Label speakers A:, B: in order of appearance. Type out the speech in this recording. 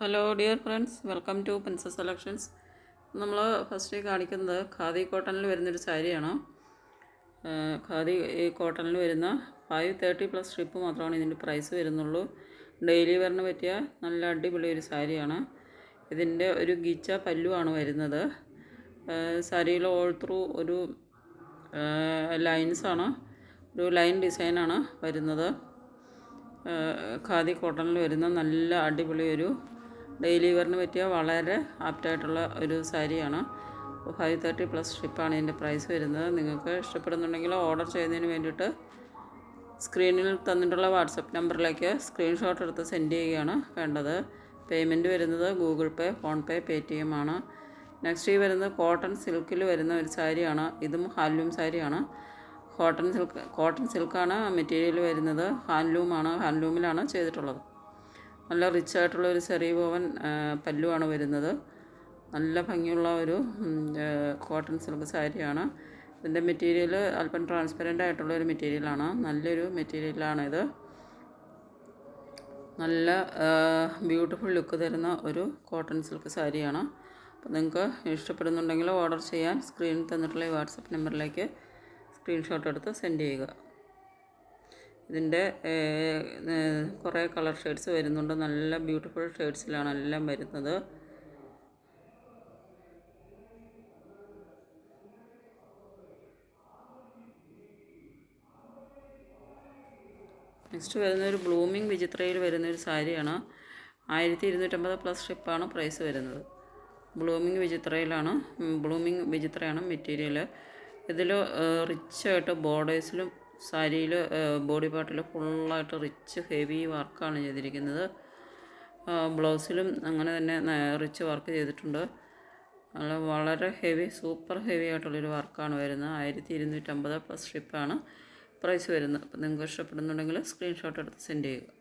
A: Hello dear friends welcome to princess selections നമ്മൾ first കാണിക്കുന്നത് ഖാദി കോട്ടണിൽ വരുന്നൊരു സാരിയാണ്. ഖാദി കോട്ടണിൽ വരുന്ന ഫൈവ് തേർട്ടി പ്ലസ് സ്ട്രിപ്പ് മാത്രമാണ് ഇതിന്റെ പ്രൈസ് വരുന്നുള്ളൂ. ഡെയിലി വെയറിന് പറ്റിയ നല്ല അടിപൊളി ഒരു സാരിയാണ്. ഇതിന്റെ ഒരു ഗിച്ച പല്ലുവാണ് വരുന്നത്. സാരിയിൽ ഓൾ ത്രൂ ഒരു ലൈൻസാണ് ഒരു ലൈൻ ഡിസൈനാണ് വരുന്നത്. ഖാദി കോട്ടണിൽ വരുന്ന നല്ല അടിപൊളി ഒരു ഡെയിലി വെയറിന് പറ്റിയ വളരെ ആപ്റ്റായിട്ടുള്ള ഒരു സാരിയാണ്. ഫൈവ് തേർട്ടി പ്ലസ് ഷിപ്പാണ് ഇതിന്റെ പ്രൈസ് വരുന്നത്. നിങ്ങൾക്ക് ഇഷ്ടപ്പെടുന്നുണ്ടെങ്കിൽ ഓർഡർ ചെയ്യുന്നതിന് വേണ്ടിയിട്ട് സ്ക്രീനിൽ തന്നിട്ടുള്ള വാട്സപ്പ് നമ്പറിലേക്ക് സ്ക്രീൻഷോട്ട് എടുത്ത് സെൻഡ് ചെയ്യുകയാണ് വേണ്ടത്. പേയ്മെന്റ് വരുന്നത് Google pay PhonePe Paytm ആണ്. നെക്സ്റ്റ് ഈ വരുന്നത് കോട്ടൺ സിൽക്കിൽ വരുന്ന ഒരു സാരിയാണ്. ഇതും ഹാൻഡ്ലൂം സാരിയാണ്. കോട്ടൺ സിൽക്ക് കോട്ടൺ സിൽക്കാണ് മെറ്റീരിയൽ വരുന്നത്. ഹാൻഡ്ലൂമാണ് ഹാൻഡ്ലൂമിലാണ് ചെയ്തിട്ടുള്ളത്. നല്ല റിച്ച് ആയിട്ടുള്ള ഒരു ചെറിയ പോവൻ പല്ലുവാണ് വരുന്നത്. നല്ല ഭംഗിയുള്ള ഒരു കോട്ടൺ സിൽക്ക് സാരിയാണ്. ഇതിന്റെ മെറ്റീരിയൽ അല്പം ട്രാൻസ്പെറന്റ് ആയിട്ടുള്ള ഒരു മെറ്റീരിയലാണ് നല്ലൊരു മെറ്റീരിയലാണിത് നല്ല ബ്യൂട്ടിഫുൾ ലുക്ക് തരുന്ന ഒരു കോട്ടൺ സിൽക്ക് സാരിയാണ്. അപ്പോൾ നിങ്ങൾക്ക് ഇഷ്ടപ്പെടുന്നുണ്ടെങ്കിൽ ഓർഡർ ചെയ്യാൻ സ്ക്രീനിൽ തന്നിട്ടുള്ള ഈ വാട്സപ്പ് നമ്പറിലേക്ക് സ്ക്രീൻഷോട്ട് എടുത്ത് സെൻഡ് ചെയ്യുക. ഇതിന്റെ കുറേ കളർ ഷെയ്ഡ്സ് വരുന്നുണ്ട്. നല്ല ബ്യൂട്ടിഫുൾ ഷെയ്ഡ്സിലാണ് എല്ലാം വരുന്നത്. നെക്സ്റ്റ് വരുന്ന ഒരു ബ്ലൂമിംഗ് വിചിത്രയിൽ വരുന്ന ഒരു സാരിയാണ്. ആയിരത്തി ഇരുന്നൂറ്റമ്പത് പ്ലസ് ഷിപ്പാണ് പ്രൈസ് വരുന്നത്. ബ്ലൂമിംഗ് വിചിത്രയിലാണ് ബ്ലൂമിംഗ് വിചിത്രയാണ് മെറ്റീരിയൽ ഇതിൽ റിച്ചായിട്ട് ബോർഡേഴ്സിലും സാരിയിൽ ബോഡി പാർട്ടിൽ ഫുള്ളായിട്ട് റിച്ച് ഹെവി വർക്കാണ് ചെയ്തിരിക്കുന്നത്. ബ്ലൗസിലും അങ്ങനെ തന്നെ റിച്ച് വർക്ക് ചെയ്തിട്ടുണ്ട്. നല്ല വളരെ ഹെവി സൂപ്പർ ഹെവി ആയിട്ടുള്ളൊരു വർക്കാണ് വരുന്നത്. ആയിരത്തി ഇരുന്നൂറ്റമ്പത് പ്ലസ് ഷിപ്പാണ് പ്രൈസ് വരുന്നത്. അപ്പോൾ നിങ്ങൾക്ക് ഇഷ്ടപ്പെടുന്നുണ്ടെങ്കിൽ സ്ക്രീൻഷോട്ട് എടുത്ത് സെൻഡ് ചെയ്യുക.